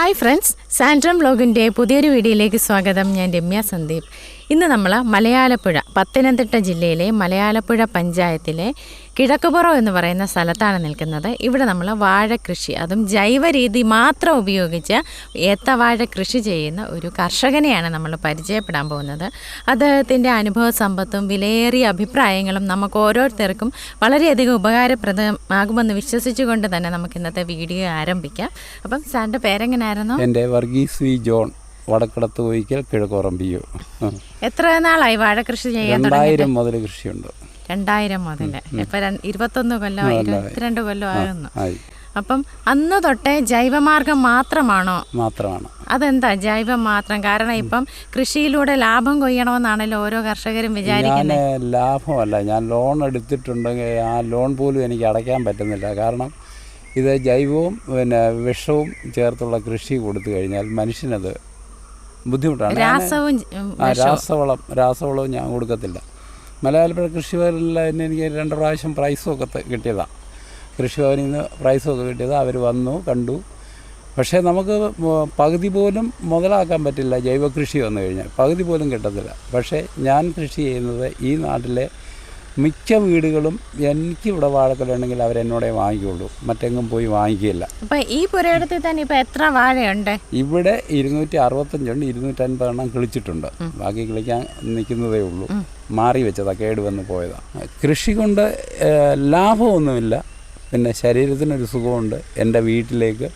Hi friends സാൻഡ്രം ബ്ലോഗിന്റെ പുതിയൊരു വീഡിയോയിലേക്ക് സ്വാഗതം. ഞാൻ രമ്യ സന്ദീപ്. ഇന്ന് നമ്മൾ മലയാലപ്പുഴ പത്തനംതിട്ട ജില്ലയിലെ മലയാലപ്പുഴ പഞ്ചായത്തിലെ കിഴക്കുപുറം എന്ന് പറയുന്ന സ്ഥലത്താണ് നിൽക്കുന്നത്. ഇവിടെ നമ്മൾ വാഴ കൃഷി അതും ജൈവ രീതി മാത്രം ഉപയോഗിച്ച് ഏത്തവാഴ കൃഷി ചെയ്യുന്ന ഒരു കർഷകനെയാണ് നമ്മൾ പരിചയപ്പെടാൻ പോകുന്നത്. അദ്ദേഹത്തിന്റെ അനുഭവ സമ്പത്തും വിലയേറിയ അഭിപ്രായങ്ങളും നമുക്ക് ഓരോരുത്തർക്കും വളരെയധികം ഉപകാരപ്രദമാകുമെന്ന് വിശ്വസിച്ചുകൊണ്ട് തന്നെ നമുക്ക് ഇന്നത്തെ വീഡിയോ ആരംഭിക്കാം. അപ്പം സാറിന്റെ പേരെങ്ങനായിരുന്നു? എന്റെ വർഗീസ് വി ജോൺ. വടക്കടത്ത് ഒഴിക്കൽ കിഴക്കോറം പി എത്ര നാളായി വാഴ കൃഷി ചെയ്യാൻ രണ്ടായിരം മുതൽ കൃഷിയുണ്ട്. രണ്ടായിരം മുതൽ ഇപ്പൊ ഇരുപത്തൊന്ന് കൊല്ലം ഇരുപത്തിരണ്ട് കൊല്ലം ആയിരുന്നു അപ്പം അന്ന് തൊട്ടേ ജൈവമാർഗം മാത്രമാണോ? മാത്രമാണ്. അതെന്താ ജൈവം മാത്രം? കാരണം ഇപ്പം കൃഷിയിലൂടെ ലാഭം കൊയ്യണമെന്നാണല്ലോ ഓരോ കർഷകരും വിചാരിക്കുന്നത് ലാഭമല്ല. ഞാൻ ലോൺ എടുത്തിട്ടുണ്ടെങ്കിൽ ആ ലോൺ പോലും എനിക്ക് അടയ്ക്കാൻ പറ്റുന്നില്ല. കാരണം ഇത് ജൈവവും പിന്നെ വിഷവും ചേർത്തുള്ള കൃഷി കൊടുത്തു കഴിഞ്ഞാൽ മനുഷ്യനത് ബുദ്ധിമുട്ടാണ്. രാസവും രാസവളം രാസവളവും ഞാൻ കൊടുക്കത്തില്ല. മലയാളപ്പുഴ കൃഷിഭവനിൽ തന്നെ എനിക്ക് രണ്ട് പ്രാവശ്യം പ്രൈസും ഒക്കെ കിട്ടിയതാണ് കൃഷിഭവനിൽ നിന്ന് പ്രൈസും ഒക്കെ കിട്ടിയത്. അവർ വന്നു കണ്ടു. പക്ഷേ നമുക്ക് പകുതി പോലും മുതലാക്കാൻ പറ്റില്ല ജൈവ കൃഷി വന്നു കഴിഞ്ഞാൽ. പകുതി പോലും കിട്ടത്തില്ല. പക്ഷേ ഞാൻ കൃഷി ചെയ്യുന്നത് ഈ നാട്ടിലെ മിക്ക വീടുകളും എനിക്ക് ഇവിടെ വാഴക്കുലയുണ്ടെങ്കിൽ അവരെന്നോടേ വാങ്ങിക്കുള്ളൂ. മറ്റെങ്ങും പോയി വാങ്ങിക്കില്ല അപ്പൊ ഈ പുരയിടത്തിൽ തന്നെ ഇപ്പൊ എത്ര വാഴയുണ്ട്? ഇവിടെ ഇരുന്നൂറ്റി അറുപത്തഞ്ചുണ്ട് ഇരുന്നൂറ്റൻപതെണ്ണം കിളിച്ചിട്ടുണ്ട്. ബാക്കി കിളിക്കാൻ നിൽക്കുന്നതേ ഉള്ളൂ. മാറി വെച്ചതാ കേട് വന്ന് പോയതാ. കൃഷി കൊണ്ട് ലാഭമൊന്നുമില്ല. പിന്നെ ശരീരത്തിനൊരു സുഖമുണ്ട്. എന്റെ വീട്ടിലേക്ക്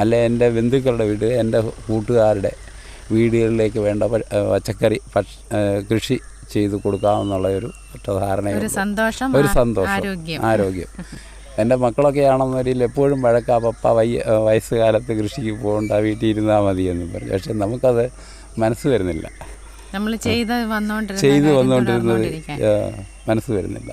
അല്ലെ എന്റെ ബന്ധുക്കളുടെ വീട് എന്റെ കൂട്ടുകാരുടെ വീടുകളിലേക്ക് വേണ്ട പച്ചക്കറി പക്ഷ കൃഷി ചെയ്ത് കൊടുക്കാമെന്നുള്ള ഒരു ധാരണയുണ്ട് ഒരു സന്തോഷം ഒരു സന്തോഷം ആരോഗ്യം. എന്റെ മക്കളൊക്കെ ആണെന്നൊരിൽ എപ്പോഴും വഴക്കാ പപ്പ വയ്യ വയസ്സുകാലത്ത് കൃഷിക്ക് പോകണ്ട വീട്ടിൽ ഇരുന്നാൽ മതി എന്ന് പറഞ്ഞു പക്ഷെ നമുക്കത് മനസ്സ് വരുന്നില്ല. നമ്മൾ ചെയ്ത് ചെയ്തു വന്നുകൊണ്ടിരുന്നത്. മനസ്സ് വരുന്നില്ല.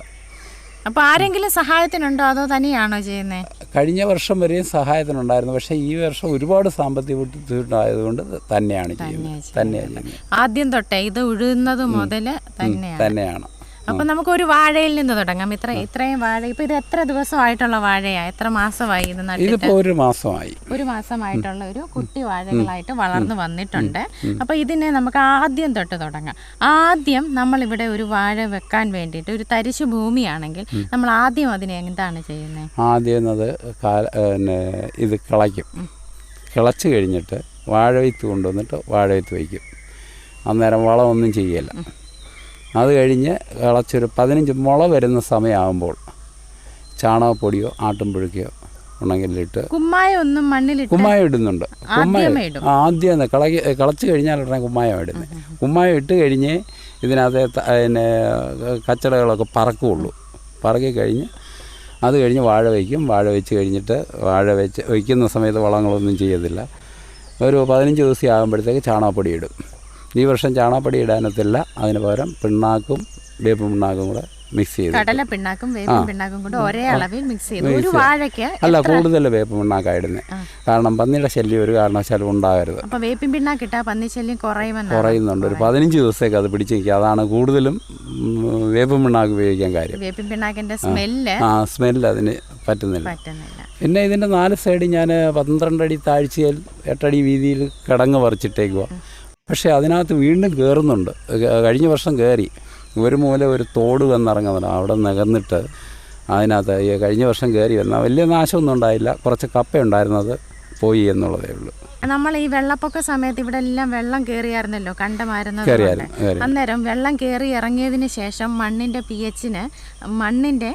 അപ്പൊ ആരെങ്കിലും സഹായത്തിനുണ്ടോ? അതോ തനിയാണോ ചെയ്യുന്നേ? കഴിഞ്ഞ വർഷം വരെയും സഹായത്തിനുണ്ടായിരുന്നു. പക്ഷേ ഈ വർഷം ഒരുപാട് സാമ്പത്തിക ബുദ്ധിമുട്ടായതുകൊണ്ട് തന്നെയാണ് ചെയ്യുന്നത് തന്നെയാണ് ആദ്യം തൊട്ടേ ഇത് ഉഴുന്നത് മുതൽ തന്നെയാണ്. തന്നെയാണ്. അപ്പൊ നമുക്ക് ഒരു വാഴയിൽ നിന്ന് തുടങ്ങാം. ഇത്ര ഇത്രയും വാഴ ഇപ്പൊ ഇത് എത്ര ദിവസമായിട്ടുള്ള വാഴയാ? എത്ര മാസമായി ഇത് നട്ടിട്ട്? ഒരു മാസമായി. ഒരു മാസമായിട്ടുള്ള ഒരു കുട്ടി വാഴകളായിട്ട് വളർന്നു വന്നിട്ടുണ്ട്. അപ്പൊ ഇതിനെ നമുക്ക് ആദ്യം തൊട്ട് തുടങ്ങാം. ആദ്യം നമ്മൾ ഇവിടെ ഒരു വാഴ വെക്കാൻ വേണ്ടിയിട്ട് ഒരു തരിശു ഭൂമിയാണെങ്കിൽ നമ്മൾ ആദ്യം അതിനെ എന്താണ് ചെയ്യുന്നത് ആദ്യം അത് ഇത് കിളയ്ക്കും. കിളച്ചു കഴിഞ്ഞിട്ട് വാഴവിത്ത് കൊണ്ടുവന്നിട്ട് വാഴവിത്ത് വയ്ക്കും. അന്നേരം വളമൊന്നും ചെയ്യല്ല. അത് കഴിഞ്ഞ് കിളച്ചൊരു പതിനഞ്ച് മുള വരുന്ന സമയമാകുമ്പോൾ ചാണകപ്പൊടിയോ ആട്ടുംപുഴുക്കയോ ഉണങ്ങിലിട്ട് കുമ്മായ ഒന്നും മണ്ണിലിട്ട് കുമ്മായം ഇടുന്നുണ്ട്. കുമ്മായം ആദ്യം ഒന്ന് കിളകി കിളച്ച് കഴിഞ്ഞാൽ ഉടനെ കുമ്മായം ഇടുന്നത് കുമ്മായം ഇട്ട് കഴിഞ്ഞ് ഇതിനകത്ത് പിന്നെ കച്ചടകളൊക്കെ പറക്കുള്ളൂ. പറക്കി കഴിഞ്ഞ് അത് കഴിഞ്ഞ് വാഴ വയ്ക്കും. വാഴ വെച്ച് കഴിഞ്ഞിട്ട് വാഴ വെച്ച് വയ്ക്കുന്ന സമയത്ത് വളങ്ങളൊന്നും ചെയ്യത്തില്ല. ഒരു പതിനഞ്ച് ദിവസം ആകുമ്പോഴത്തേക്ക് ചാണകപ്പൊടി ഇടും. ഈ വർഷം ചാണകപ്പൊടി ഇടാനത്തില്ല. അതിന് പകരം പിണ്ണാക്കും വേപ്പ് പിണ്ണാക്കും കൂടെ മിക്സ് ചെയ്ത് കടല പിണ്ണാക്കും വേപ്പിൻ പിണ്ണാക്കും കൂടെ ഒരേ അളവിൽ മിക്സ് ചെയ്ത്. ഒരു വാഴയ്ക്ക് അല്ല കൂടുതൽ വേപ്പ് പിണ്ണാക്കാണ് ഇടുന്നത് കാരണം പന്നിയുടെ ശല്യം ഒരു കാരണവശാലും ഉണ്ടാകരുത്. അപ്പോൾ വേപ്പിൻ കുറയുമെന്നാണ് കുറയുന്നുണ്ട്. ഒരു പതിനഞ്ച് ദിവസത്തേക്ക് അത് പിടിച്ച് നിൽക്കുക അതാണ് കൂടുതലും വേപ്പ് പിണ്ണാക്ക് ഉപയോഗിക്കാൻ കാര്യം. വേപ്പിൻ സ്മെല്ല് ആ സ്മെല്ല് അതിന് പറ്റുന്നില്ല. പറ്റുന്നില്ല. പിന്നെ ഇതിന്റെ നാല് സൈഡ് ഞാൻ പന്ത്രണ്ടടി താഴ്ചയിൽ എട്ടടി വീതിയിൽ കിടങ്ങ് പറിച്ചിട്ടേക്കുക പക്ഷേ അതിനകത്ത് വീണ്ടും കയറുന്നുണ്ട് കഴിഞ്ഞ വർഷം കയറി ഒരു മൂല ഒരു തോട് വന്നിറങ്ങുന്നുണ്ട്. അവിടെ നികന്നിട്ട് അതിനകത്ത് ഈ കഴിഞ്ഞ വർഷം കയറി വന്ന വലിയ നാശമൊന്നും ഉണ്ടായില്ല. കുറച്ച് കപ്പ ഉണ്ടായിരുന്നത് പോയി എന്നുള്ളതേ ഉള്ളൂ. നമ്മൾ ഈ വെള്ളപ്പൊക്ക സമയത്ത് ഇവിടെ എല്ലാം വെള്ളം കയറിയായിരുന്നല്ലോ കണ്ടമായിരുന്നു അന്നേരം വെള്ളം കയറി ഇറങ്ങിയതിന് ശേഷം മണ്ണിന്റെ പി എച്ചിന് മണ്ണിന്റെ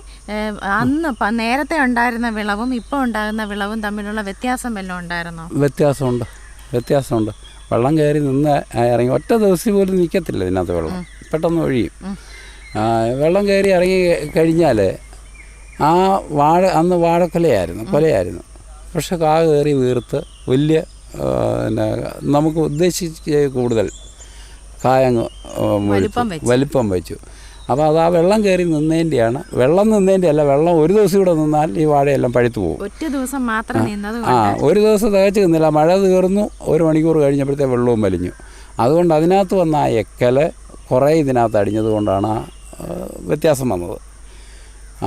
അന്ന് നേരത്തെ ഉണ്ടായിരുന്ന വിളവും ഇപ്പോൾ ഉണ്ടാകുന്ന വിളവും തമ്മിലുള്ള വ്യത്യാസം വല്ലതും ഉണ്ടായിരുന്നോ? വ്യത്യാസമുണ്ട്. വ്യത്യാസമുണ്ട്. വെള്ളം കയറി നിന്ന് ഇറങ്ങി ഒറ്റ ദിവസം പോലും നിൽക്കത്തില്ല ഇതിനകത്ത് വെള്ളം പെട്ടെന്ന് ഒഴിയും. വെള്ളം കയറി ഇറങ്ങി കഴിഞ്ഞാൽ ആ വാഴ അന്ന് വാഴക്കൊലയായിരുന്നു കൊലയായിരുന്നു. പക്ഷെ കാ കയറി വീർത്ത് വലിയ പിന്നെ നമുക്ക് ഉദ്ദേശിച്ച് കൂടുതൽ കായങ്ങ് വലിപ്പം വെച്ചു. അപ്പോൾ അത് ആ വെള്ളം കയറി നിന്നതിന്റെയാണ് വെള്ളം നിന്നതിന്റെ അല്ല വെള്ളം ഒരു ദിവസം ഇവിടെ നിന്നാൽ ഈ വാഴയെല്ലാം പഴുത്തു പോകും. ഒറ്റ ദിവസം മാത്രം ആ. ഒരു ദിവസം തികച്ചു നിന്നില്ല. മഴ തീർന്നു ഒരു മണിക്കൂർ കഴിഞ്ഞപ്പോഴത്തെ വെള്ളവും വലിഞ്ഞു. അതുകൊണ്ട് അതിനകത്ത് വന്ന ആ എക്കൽ കുറേ ഇതിനകത്ത് അടിഞ്ഞത് കൊണ്ടാണ് വ്യത്യാസം വന്നത്.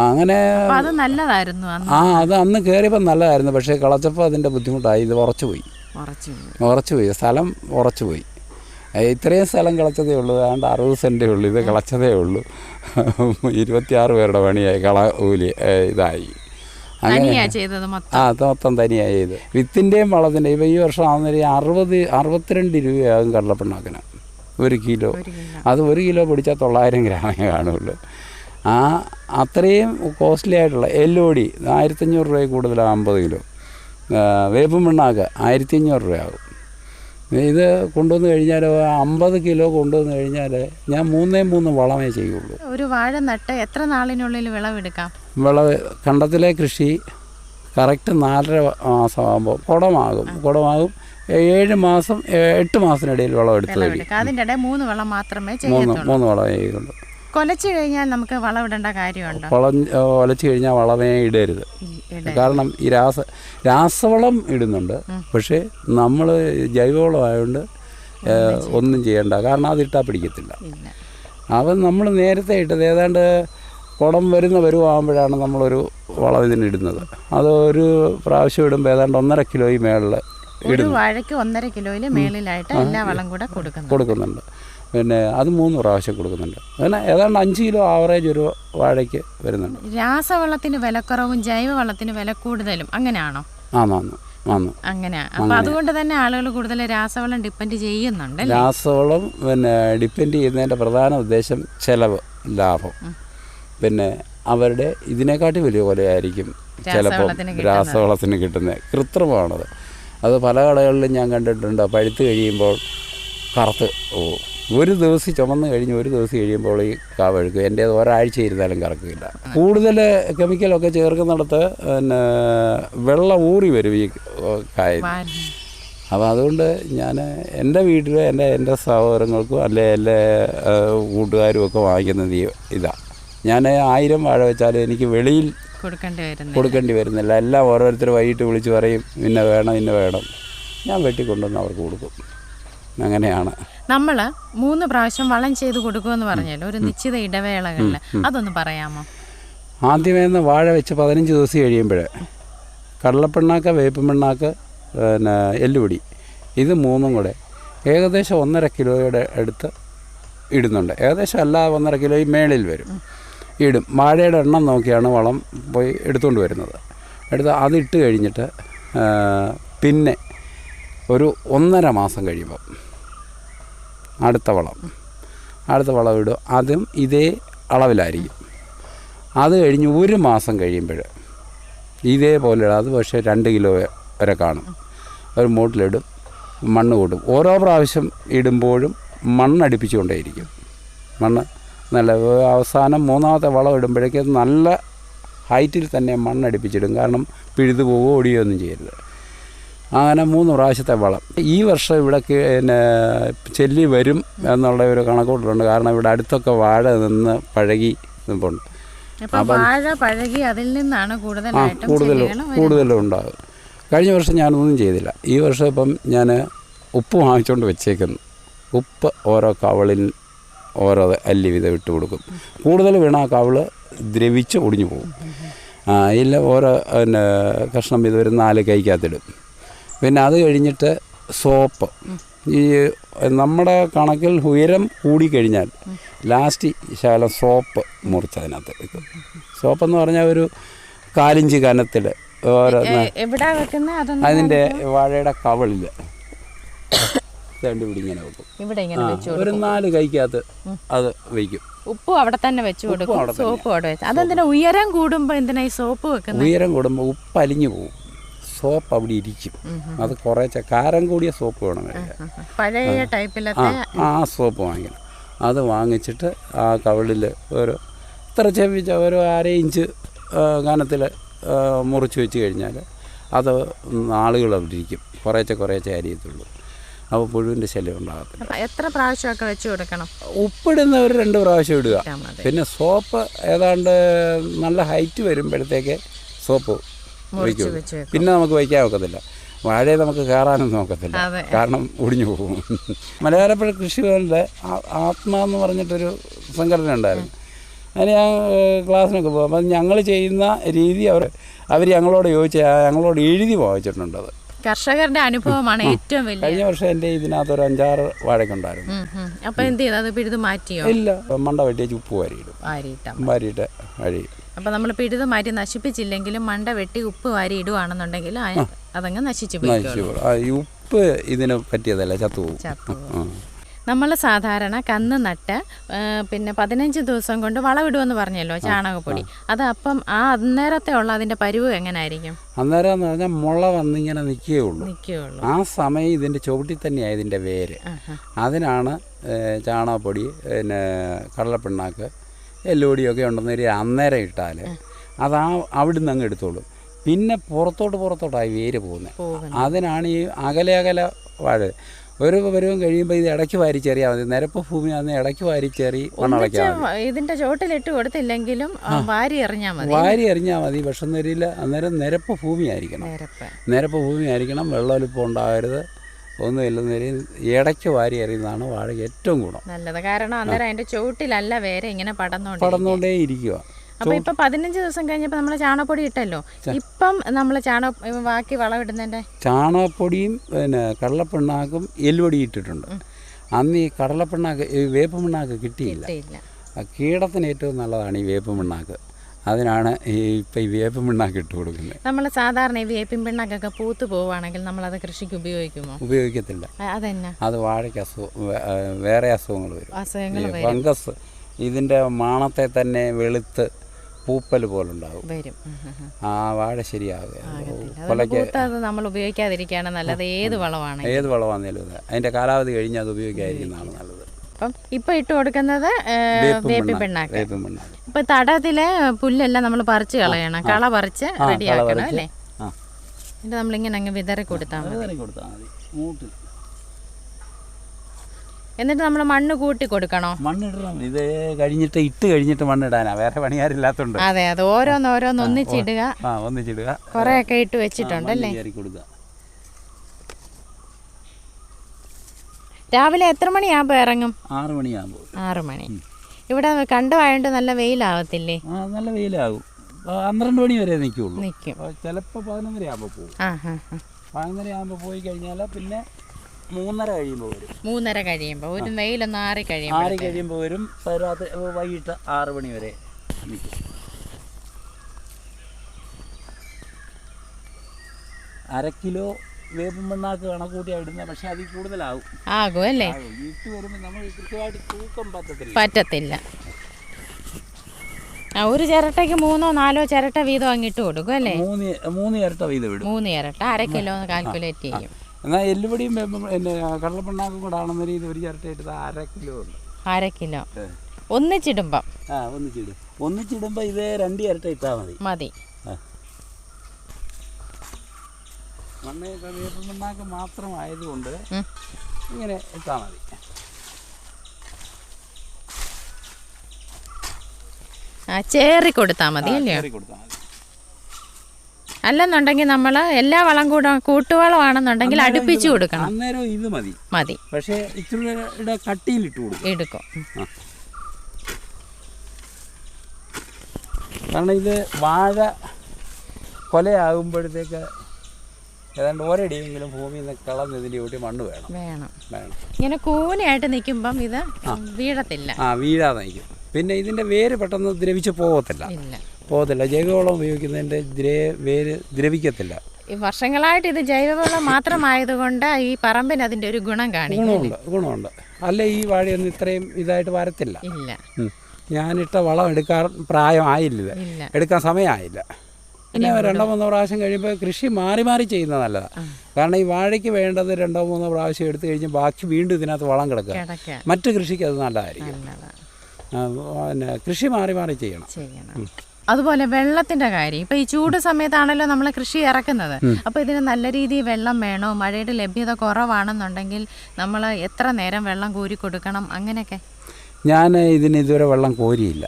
അങ്ങനെ അത് നല്ലതായിരുന്നു ആ അത് അന്ന് കയറിയപ്പോൾ നല്ലതായിരുന്നു. പക്ഷേ കളച്ചപ്പോൾ അതിന്റെ ബുദ്ധിമുട്ടായി. ഇത് ഉറച്ചു പോയി ഉറച്ചു ഉറച്ചു പോയി സ്ഥലം ഉറച്ചു പോയി ഏ, ഇത്രയും സ്ഥലം കിളച്ചതേ ഉള്ളൂ. ഏതാണ്ട് അറുപത് സെന്റേ ഉള്ളൂ. ഇത് കിളച്ചതേ ഉള്ളൂ. ഇരുപത്തിയാറ് പേരുടെ പണിയായി കള കൂലി ഇതായി. അങ്ങനെ ആ മൊത്തം തനിയായി ഇത് വിത്തിന്റെയും വളത്തിന്റെയും ഇപ്പോൾ ഈ വർഷം ആവുന്ന അറുപത് അറുപത്തിരണ്ട് രൂപയാകും കടലപ്പിണ്ണാക്കിന്. ഒരു കിലോ. ഒരു കിലോ. അത് ഒരു കിലോ പിടിച്ചാൽ തൊള്ളായിരം ഗ്രാമേ കാണുള്ളൂ. ആ അത്രയും കോസ്റ്റ്ലി ആയിട്ടുള്ള എല്ലോടി ആയിരത്തഞ്ഞൂറ് രൂപയിൽ കൂടുതലാണ് അമ്പത് കിലോ. വേപ്പും പിണ്ണാക്ക് ആയിരത്തി അഞ്ഞൂറ് രൂപയാകും. ഇത് കൊണ്ടുവന്ന് കഴിഞ്ഞാൽ അമ്പത് കിലോ കൊണ്ടുവന്ന് കഴിഞ്ഞാൽ ഞാൻ മൂന്നേ മൂന്ന് വളമേ ചെയ്യുള്ളൂ. ഒരു വാഴ നട്ട് എത്ര നാളിനുള്ളിൽ വിളവെടുക്കാം? വിളവ് കണ്ടത്തിലെ കൃഷി കറക്റ്റ് നാലര മാസമാകുമ്പോൾ കുടമാകും. കുടമാകും. ഏഴ് മാസം എട്ട് മാസത്തിനിടയിൽ വിളവെടുത്ത് കഴിയും അതിന്റെ ഇടയിൽ മൂന്ന് വളം മാത്രമേ മൂന്ന് മൂന്ന് വളം ചെയ്യുള്ളൂ കൊലച്ചു കഴിഞ്ഞാൽ നമുക്ക് വളമിടേണ്ട കാര്യമുണ്ടോ? വളം ഒലച്ച് കഴിഞ്ഞാൽ വളമേ ഇടരുത്. ഇട- കാരണം ഈ രാസ രാസവളം ഇടുന്നുണ്ട്. പക്ഷേ നമ്മൾ ജൈവവളം ആയതുകൊണ്ട് ഏ, ഒന്നും ചെയ്യണ്ട. കാരണം അത് ഇട്ടാൽ പിടിക്കത്തില്ല. അപ്പം നമ്മൾ നേരത്തെ ഇട്ടത്. ഏതാണ്ട് കുടം വരുന്ന വരുവാകുമ്പോഴാണ് നമ്മളൊരു വളം ഇതിനിടുന്നത് അത് ഒരു പ്രാവശ്യം ഇടുമ്പോൾ ഏതാണ്ട് ഒന്നര കിലോയിൽ മേളിൽ ഇടും വാഴയ്ക്ക് ഒന്നര കിലോയിൽ മേളിലായിട്ട് എല്ലാ വളം കൂടെ കൊടുക്കുന്നുണ്ട്. പിന്നെ അത് മൂന്ന് പ്രാവശ്യം കൊടുക്കുന്നുണ്ട്. അങ്ങനെ ഏതാണ്ട് അഞ്ച് കിലോ ആവറേജ് ഒരു വാഴയ്ക്ക് വരുന്നുണ്ട്. രാസവളത്തിന് വിലക്കുറവും ജൈവവളത്തിന് വില കൂടുതലും അങ്ങനെയാണോ? ആന്നാന്ന് ആന്ന് അങ്ങനെ അപ്പൊ അതുകൊണ്ട് തന്നെ ആളുകൾ കൂടുതൽ രാസവളം ഡിപ്പെൻഡ് ചെയ്യുന്നുണ്ട്? രാസവളം പിന്നെ ഡിപ്പെൻഡ് ചെയ്യുന്നതിന്റെ പ്രധാന ഉദ്ദേശം ചെലവ് ലാഭം. പിന്നെ അവരുടെ ഇതിനെക്കാട്ടി വലിയ കൊലയായിരിക്കും ചിലപ്പോൾ രാസവളത്തിന് കിട്ടുന്നത്. കൃത്രിമമാണത്. അത് പല കടകളിലും ഞാൻ കണ്ടിട്ടുണ്ട്. പഴുത്ത് കഴിയുമ്പോൾ കറുത്ത് ഓ ഒരു ദിവസം ചുമന്ന് കഴിഞ്ഞ് ഒരു ദിവസം കഴിയുമ്പോൾ ഈ കാവഴുക്കും എന്റെ ഒരാഴ്ച ഇരുന്നാലും കറക്കില്ല. കൂടുതൽ കെമിക്കലൊക്കെ ചേർക്കുന്നിടത്ത് പിന്നെ വെള്ളം ഊറി വരും ഈ കായ അപ്പം അപ്പോൾ അതുകൊണ്ട് ഞാൻ എന്റെ വീട്ടിൽ എന്റെ എന്റെ സഹോദരങ്ങൾക്കും അല്ലെ എന്റെ കൂട്ടുകാരും ഒക്കെ വാങ്ങിക്കുന്നത് ഈ ഇതാണ് ഞാൻ ആയിരം വാഴ വെച്ചാലും എനിക്ക് വെളിയിൽ കൊടുക്കേണ്ടി വരുന്നില്ല. എല്ലാം ഓരോരുത്തർ വൈകിട്ട് വിളിച്ച് പറയും ഇന്ന വേണം ഇന്ന വേണം. ഞാൻ വെട്ടിക്കൊണ്ടുവന്ന് അവർക്ക് കൊടുക്കും. അങ്ങനെയാണ്. നമ്മൾ മൂന്ന് പ്രാവശ്യം വളം ചെയ്ത് കൊടുക്കുമെന്ന് പറഞ്ഞല്ലോ ഒരു നിശ്ചിത ഇടവേളകളിൽ അതൊന്ന് പറയാമോ? ആദ്യമേ വാഴ വെച്ച് പതിനഞ്ച് ദിവസം കഴിയുമ്പോൾ കടലപ്പിണ്ണാക്ക് വേപ്പ് പിണ്ണാക്ക് പിന്നെ എല്ലുപൊടി ഇത് മൂന്നും കൂടെ ഏകദേശം ഒന്നര കിലോയുടെ അടുത്ത് ഇടുന്നുണ്ട്. ഏകദേശം അല്ല ഒന്നര കിലോ ഈ മേളിൽ വരും. ഇടും. വാഴയുടെ എണ്ണം നോക്കിയാണ് വളം പോയി എടുത്തുകൊണ്ട് വരുന്നത്. എടുത്ത് അതിട്ട് കഴിഞ്ഞിട്ട് പിന്നെ ഒരു ഒന്നര മാസം കഴിയുമ്പോൾ അടുത്ത വളം. അടുത്ത വളം ഇടും. അതും ഇതേ അളവിലായിരിക്കും. അത് കഴിഞ്ഞ് ഒരു മാസം കഴിയുമ്പോൾ ഇതേപോലെ അത് പക്ഷേ രണ്ട് കിലോ വരെ കാണും. ഒരു മൂട്ടിലിടും മണ്ണ് കൂട്ടും. ഓരോ പ്രാവശ്യം ഇടുമ്പോഴും മണ്ണടിപ്പിച്ചുകൊണ്ടേയിരിക്കും മണ്ണ് നല്ല അവസാനം മൂന്നാമത്തെ വളം ഇടുമ്പോഴേക്കും നല്ല ഹൈറ്റിൽ തന്നെ മണ്ണടിപ്പിച്ചിടും കാരണം പിഴുതു പോവുകയോ ഒടിയോ ഒന്നും ചെയ്യരുത്. അങ്ങനെ മൂന്ന് പ്രാവശ്യത്തെ വളം. ഈ വർഷം ഇവിടെ പിന്നെ ചെല്ലി വരും എന്നുള്ള ഒരു കണക്കൂട്ടുണ്ട് കാരണം ഇവിടെ അടുത്തൊക്കെ വാഴ നിന്ന് പഴകി നിൽപ്പുണ്ട് വാഴ പഴകി അതിൽ നിന്നാണ് കൂടുതൽ കൂടുതലും ഉണ്ടാകും. കഴിഞ്ഞ വർഷം ഞാനൊന്നും ചെയ്തില്ല. ഈ വർഷം ഇപ്പം ഞാൻ ഉപ്പ് വാങ്ങിച്ചുകൊണ്ട് വെച്ചേക്കുന്നു. ഉപ്പ് ഓരോ കവളിൽ ഓരോ അല്ലി വിധം ഇട്ട് കൊടുക്കും. കൂടുതൽ വീണ ആ കവൾ ദ്രവിച്ച് ഒടിഞ്ഞു പോകും. ഇല്ല ഓരോ പിന്നെ കഷ്ണം ഇത് ഒരു നാല് കൈക്കകത്തിടും. പിന്നെ അത് കഴിഞ്ഞിട്ട് സോപ്പ്. ഈ നമ്മുടെ കണക്കിൽ ഉയരം കൂടിക്കഴിഞ്ഞാൽ ലാസ്റ്റ് ശകലം സോപ്പ് മുറിച്ചതിനകത്ത് വെക്കും. സോപ്പെന്ന് പറഞ്ഞാൽ ഒരു കാലിഞ്ച് കനത്തിൽ ഓരോ എവിടാ വെക്കുന്നത് അതൊന്നും അതിന്റെ വാഴയുടെ കവളിൽ രണ്ടുപിടി ഇങ്ങനെ വെക്കും. ഇവിടെ ഇങ്ങനെ വെച്ചു ഒരു നാല് കൈക്കകത്ത് അത് വെക്കും. ഉപ്പും അവിടെ തന്നെ വെച്ചു കൊടുക്കും. സോപ്പും അവിടെ വെച്ചു. അതെന്തിനാ? ഉയരം കൂടുമ്പോ എന്തിനാ ഈ സോപ്പ് വെക്കുന്നത് ഉയരം കൂടുമ്പോൾ ഉപ്പ് അലിഞ്ഞു പോകും സോപ്പ് അവിടെ ഇരിക്കും. അത് കുറേശ്ശെ കാരം കൂടിയ സോപ്പ് വേണം കഴിക്കാൻ. പഴയ ആ. ടൈപ്പിലത്തെ ആ സോപ്പ് വാങ്ങിക്കണം. അത് വാങ്ങിച്ചിട്ട് ആ കവിളിൽ ഒരു ഇത്ര ചെവിച്ച ഒരു അര ഇഞ്ച് കനത്തിൽ മുറിച്ച് വെച്ച് കഴിഞ്ഞാൽ അത് നാളുകൾ അവിടെ ഇരിക്കും. കുറേ കുറേശ്ശെ അരിയത്തുള്ളൂ. അപ്പോൾ പുഴുവിന്റെ ശല്യം ഉണ്ടാകത്തില്ല. എത്ര പ്രാവശ്യമൊക്കെ വെച്ച് കൊടുക്കണം? ഉപ്പിടുന്ന ഒരു രണ്ട് പ്രാവശ്യം ഇടുക. പിന്നെ സോപ്പ് ഏതാണ്ട് നല്ല ഹൈറ്റ് വരുമ്പോഴത്തേക്ക് സോപ്പ് വയ്ക്കും പിന്നെ നമുക്ക് വയ്ക്കാൻ ഒക്കത്തില്ല. വാഴയെ നമുക്ക് കയറാനും നോക്കത്തില്ല കാരണം ഒടിഞ്ഞു പോകും. മലയാളപ്പുഴ കൃഷിഭവനിലെ ആത്മ എന്ന് പറഞ്ഞിട്ടൊരു സംഘടന ഉണ്ടായിരുന്നു. അതിന് ഞാൻ ക്ലാസ്സിനൊക്കെ പോകും. അപ്പം ഞങ്ങൾ ചെയ്യുന്ന രീതി അവർ അവർ ഞങ്ങളോട് ചോദിച്ച ഞങ്ങളോട് എഴുതി വായിച്ചിട്ടുണ്ട് അത്. കർഷകരുടെ അനുഭവമാണ് ഏറ്റവും വലിയ. കഴിഞ്ഞ വർഷം എന്റെ ഇതിനകത്ത് ഒരു അഞ്ചാറ് വാഴയ്ക്കുണ്ടായിരുന്നു. ഉണ്ടായിരുന്നു ഉം. എന്ത് ചെയ്തു? അത് പിഴുത് മാറ്റിയോ? ഇല്ല. മണ്ട വെട്ടിയ ചുപ്പ് വാരിയിടും. വാരിയിട്ട് വാരിയിട്ട് വഴി അപ്പൊ നമ്മൾ പിഴുത് മാറ്റി നശിപ്പിച്ചില്ലെങ്കിലും മണ്ട വെട്ടി ഉപ്പ് വാരി ഇടുവാണെന്നുണ്ടെങ്കിൽ അതങ്ങ് നശിച്ചു പോയി. ഉപ്പ് ഇതിന് പറ്റിയതല്ല? ചത്തുപോകും ചത്തുപോകും. നമ്മൾ സാധാരണ കന്ന് നട്ട് പിന്നെ പതിനഞ്ച് ദിവസം കൊണ്ട് വളമിടുമെന്ന് പറഞ്ഞല്ലോ ചാണകപ്പൊടി. അത് അപ്പം ആ അന്നേരത്തെ ഉള്ള അതിന്റെ പരിവ് എങ്ങനായിരിക്കും? അന്നേരം എന്ന് പറഞ്ഞാൽ മുള വന്നിങ്ങനെ നിൽക്കുകയേ ഉള്ളൂ. ആ സമയം ഇതിന്റെ ചുവട്ടിൽ തന്നെയാണ് ഇതിന്റെ വേര്. അതിനാണ് ചാണകപ്പൊടി പിന്നെ കടലപ്പിണ്ണാക്ക് എല്ലുപൊടിയൊക്കെ വരിക അന്നേരം ഇട്ടാൽ അത് ആ അവിടുന്ന് അങ്ങ് എടുത്തോളും. പിന്നെ പുറത്തോട്ട് പുറത്തോട്ടായി വേര് പോകുന്നത്. അതിനാണ് ഈ അകലെ അകല വാഴ. ഒരു പരുവം കഴിയുമ്പോൾ ഇത് ഇടയ്ക്ക് വാരിച്ചെറിയാൽ മതി. നിരപ്പ് ഭൂമി അന്ന് ഇടയ്ക്ക് വാരിച്ചെറി മണ്ണടയ്ക്കാൻ മതി. ഇതിന്റെ ചോട്ടിലിട്ട് കൊടുത്തില്ലെങ്കിലും വാരി എറിഞ്ഞാൽ മതി. വാരി എറിഞ്ഞാൽ മതി. പക്ഷെ നെരില്ല അന്നേരം നിരപ്പ് ഭൂമിയായിരിക്കണം. നേരപ്പ. നിരപ്പ് ഭൂമിയായിരിക്കണം. വെള്ളമൊലിപ്പം ഉണ്ടാകരുത്. ഒന്നുമില്ലെന്നൊരു ഇടയ്ക്ക് വാരി എറിയുന്നതാണ് വാഴ ഏറ്റവും ഗുണം. നല്ലത്. കാരണം അന്നേരം അതിന്റെ ചോട്ടിലല്ല വേറെ ഇങ്ങനെ പടന്നുകൊണ്ടേ ഇരിക്കുക. അപ്പൊ ഇപ്പൊ പതിനഞ്ച് ദിവസം കഴിഞ്ഞപ്പോ നമ്മൾ ചാണകപ്പൊടി ഇട്ടല്ലോ. ഇപ്പം നമ്മൾ ചാണക ബാക്കി വളം ഇടുന്നതിന്റെ ചാണകപ്പൊടിയും പിന്നെ കടലപ്പിണ്ണാക്കും എല്ലുപൊടി ഇട്ടിട്ടുണ്ട്. അന്ന് ഈ കടലപ്പിണ്ണാക്ക് വേപ്പ് പിണ്ണാക്ക് കിട്ടിയില്ല. കീടത്തിന് ഏറ്റവും നല്ലതാണ് ഈ വേപ്പ് പിണ്ണാക്ക്. അതിനാണ് ഈ ഇപ്പം ഈ വേപ്പിൻ പിണ്ണാക്ക് ഇട്ട് കൊടുക്കുന്നത്. നമ്മൾ സാധാരണ ഈ വേപ്പിൻ പിണ്ണാക്കൊക്കെ പൂത്ത് പോവുകയാണെങ്കിൽ നമ്മൾ അത് കൃഷിക്ക് ഉപയോഗിക്കുമോ? ഉപയോഗിക്കത്തില്ല. അതെന്നെ. അത് വാഴയ്ക്ക് അസുഖം വേറെ അസുഖങ്ങൾ വരും. അസുഖങ്ങൾ ഫംഗസ് ഇതിന്റെ മാണത്തെ തന്നെ വെളുത്ത് പൂപ്പൽ പോലുണ്ടാവും. വരും. ആ വാഴ കൊലയ്ക്ക് നമ്മൾ ഉപയോഗിക്കാതിരിക്കുകയാണ് നല്ലത്. ഏത് വളമാണ് ഏത് വളമാണെങ്കിലും അതെ. അതിന്റെ കാലാവധി കഴിഞ്ഞ് അത് ഉപയോഗിക്കാതിരിക്കുന്നതാണ് നല്ലത്. അപ്പം ഇപ്പൊ ഇട്ട് കൊടുക്കുന്നത് വേപ്പി പിണ്ണാക്ക്. ഇപ്പൊ തടത്തിലെ പുല്ലെല്ലാം നമ്മൾ പറിച്ച് കളയണം. കള പറിച്ച് റെഡി റെഡിയാക്കണം അല്ലേ? എന്നിട്ട് നമ്മളിങ്ങനെ അങ്ങ് വിതറി കൊടുത്താൽ മതി. എന്നിട്ട് നമ്മൾ മണ്ണ് കൂട്ടി കൊടുക്കണോ? മണ്ണിടണം. ഇത് കഴിഞ്ഞിട്ട് ഇട്ട് കഴിഞ്ഞിട്ട് മണ്ണിടാനാ. വേറെ പണിയാരില്ലാത്തോണ്ട്. അതെ അത് ഓരോന്ന് ഓരോന്ന് ഒന്നിച്ചിടുക. ഒന്നിച്ചിടുക. കുറെ ഒക്കെ ഇട്ട് വെച്ചിട്ടുണ്ടല്ലേ അല്ലേ? കൊടുക്കുക. രാവിലെ എത്ര മണിയാകുമ്പോൾ ഇറങ്ങും? ആറ് മണിയാകുമ്പോൾ ആറു മണി. ഇവിടെ കണ്ടുവായോണ്ട് നല്ല വെയിലാവത്തില്ലേ? ആ നല്ല വെയിലാകും. പന്ത്രണ്ട് മണി വരെ നിൽക്കുള്ളൂ നിൽക്കും ചിലപ്പോൾ പതിനൊന്നര ആകുമ്പോൾ പോകും. പതിനൊന്നര ആകുമ്പോൾ പോയി കഴിഞ്ഞാൽ പിന്നെ മൂന്നര കഴിയുമ്പോൾ വരും. മൂന്നര കഴിയുമ്പോൾ ഒരു വെയിലൊന്ന് ആറി കഴിയുമ്പോൾ ആറി കഴിയുമ്പോൾ വരും. രാത്രി വൈകിട്ട് ആറ് മണി വരെ നിൽക്കും അര കിലോ വേപ്പും മണ്ണാക്ക് കണക്ക് കൂട്ടിയാണ് ഇടുന്നത് പക്ഷെ അതിൽ കൂടുതലാവും. ആകും അല്ലേ. ഇട്ട് വരുമ്പോൾ നമ്മൾ കൃത്യമായിട്ട് തൂക്കം പറ്റത്തില്ല. പറ്റത്തില്ല. ആ ഒരു ചിരട്ടയ്ക്ക് മൂന്നോ നാലോ ചിരട്ട വീതം അങ്ങിട്ട് കൊടുക്കും അല്ലേ? മൂന്ന് മൂന്ന് ഇരട്ട വീതം ഇടും. മൂന്ന് ചിരട്ട അര കിലോ കാൽക്കുലേറ്റ് ചെയ്യും. എന്നാൽ എല്ലുപടിയും പിന്നെ കടലപ്പിണ്ണാക്കും കൂടെ ആണെന്ന രീതി ഒരു ചിരട്ടയിട്ട് അര കിലോ ഉണ്ട്. അര കിലോ. ഒന്നിച്ചിടുമ്പം. ആ ഒന്നിച്ചിടും. ഒന്നിച്ചിടുമ്പോൾ ഇത് രണ്ട് ചിരട്ട ഇട്ടാൽ മതി. മതി ആ. മണ്ണ് വേപ്പും മണ്ണാക്ക് മാത്രമായതുകൊണ്ട്. ഇങ്ങനെ ഇട്ടാൽ മതി. ചേറി കൊടുത്താൽ മതി അല്ലയോ അല്ലെന്നുണ്ടെങ്കിൽ നമ്മൾ എല്ലാ വളം കൂടെ കൂട്ടുവളമാണെന്നുണ്ടെങ്കിൽ അടുപ്പിച്ചു കൊടുക്കണം. അന്നേരം ഇത് മതി. മതി. പക്ഷേ ഇച്ചിരി കട്ടിയിൽ ഇട്ട് കൊടുക്കും. എടുക്കും. കാരണം ഇത് വാഴ കൊലയാകുമ്പോഴത്തേക്ക് ഏതാണ്ട് ഒരടിയെങ്കിലും ഭൂമിയിൽ നിന്ന് കളന്ന് ഇതിന്റെ കൂട്ടി മണ്ണ് വേണം. വേണം. വേണം. ഇങ്ങനെ കൂനയായിട്ട് നിൽക്കുമ്പം ഇത് വീഴത്തില്ല. ആ വീഴാതെ നിൽക്കും. പിന്നെ ഇതിന്റെ വേര് പെട്ടെന്ന് ദ്രവിച്ച് പോകത്തില്ല. പോകത്തില്ല. ജൈവവളം ഉപയോഗിക്കുന്നതിന്റെ ദ്രേ വേര് ദ്രവിക്കത്തില്ല. ഈ വർഷങ്ങളായിട്ട് ഇത് ജൈവവളം മാത്രമായതുകൊണ്ട് ഈ പറമ്പിന് അതിന്റെ ഒരു ഗുണം കാണിക്കും ഗുണമുണ്ട് ഗുണമുണ്ട്. അല്ല ഈ വാഴയൊന്നും ഇത്രയും ഇതായിട്ട് വരത്തില്ല. ഇല്ല. ഞാനിട്ട വളം എടുക്കാൻ പ്രായമായില്ല എടുക്കാൻ സമയമായില്ല. പിന്നെ രണ്ടോ മൂന്നോ പ്രാവശ്യം കഴിയുമ്പോൾ കൃഷി മാറി മാറി ചെയ്യുന്നത് നല്ലതാണ് കാരണം ഈ വാഴയ്ക്ക് വേണ്ടത് രണ്ടോ മൂന്നോ പ്രാവശ്യം എടുത്തു കഴിഞ്ഞ് ബാക്കി വീണ്ടും ഇതിനകത്ത് വളം കിടക്കുക. കിടക്ക മറ്റു കൃഷിക്ക് അത് നല്ലതായിരിക്കും. പിന്നെ കൃഷി മാറി മാറി ചെയ്യണം. അതുപോലെ വെള്ളത്തിന്റെ കാര്യം. ഇപ്പൊ ഈ ചൂട് സമയത്താണല്ലോ നമ്മൾ കൃഷി ഇറക്കുന്നത്. അപ്പൊ ഇതിന് നല്ല രീതിയിൽ വെള്ളം വേണോ? മഴയുടെ ലഭ്യത കുറവാണെന്നുണ്ടെങ്കിൽ നമ്മൾ എത്ര നേരം വെള്ളം കോരി കൊടുക്കണം അങ്ങനെയൊക്കെ? ഞാൻ ഇതിന് ഇതുവരെ വെള്ളം കോരിയില്ല.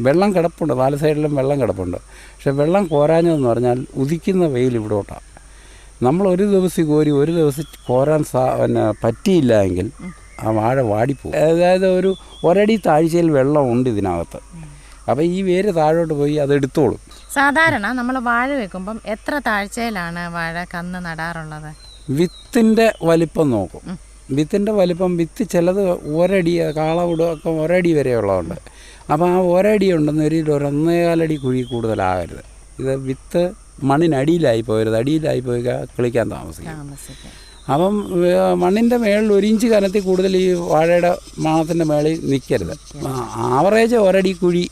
വെള്ളം കിടപ്പുണ്ട്. നാല് സൈഡിലും വെള്ളം കിടപ്പുണ്ട്. പക്ഷെ വെള്ളം കോരാഞ്ഞതെന്ന് പറഞ്ഞാൽ ഉദിക്കുന്ന വെയിൽ ഇവിടോട്ടാണ് നമ്മൾ ഒരു ദിവസം കോരി ഒരു ദിവസം കോരാൻ സാ പിന്നെ പറ്റിയില്ല എങ്കിൽ ആ വാഴ വാടിപ്പോകും അതായത് ഒരു ഒരടി താഴ്ചയിൽ വെള്ളം ഉണ്ട് ഇതിനകത്ത്. അപ്പോൾ ഈ വേര് താഴോട്ട് പോയി അത് എടുത്തോളും. സാധാരണ നമ്മൾ വാഴ വെക്കുമ്പം എത്ര താഴ്ചയിലാണ് വാഴ കന്ന് നടാറുള്ളത്? വിത്തിന്റെ വലിപ്പം നോക്കും. വിത്തിന്റെ വലിപ്പം വിത്ത് ചിലത് ഒരടി കാളവിടൊക്കെ ഒരടി വരെയുള്ളതുണ്ട്. അപ്പോൾ ആ ഒരടി ഉണ്ടെന്ന് ഒരു ഒന്നേകാലടി കുഴി കൂടുതലാകരുത്. ഇത് വിത്ത് മണ്ണിനടിയിലായി പോയരുത് അടിയിലായി പോയി കിളിക്കാൻ താമസിക്കും. അപ്പം മണ്ണിന്റെ മേളിൽ ഒരു ഇഞ്ച് കനത്തിൽ കൂടുതൽ ഈ വാഴയുടെ മാണത്തിന്റെ മേളിൽ നിൽക്കരുത്. ആവറേജ് ഒരടി കുഴി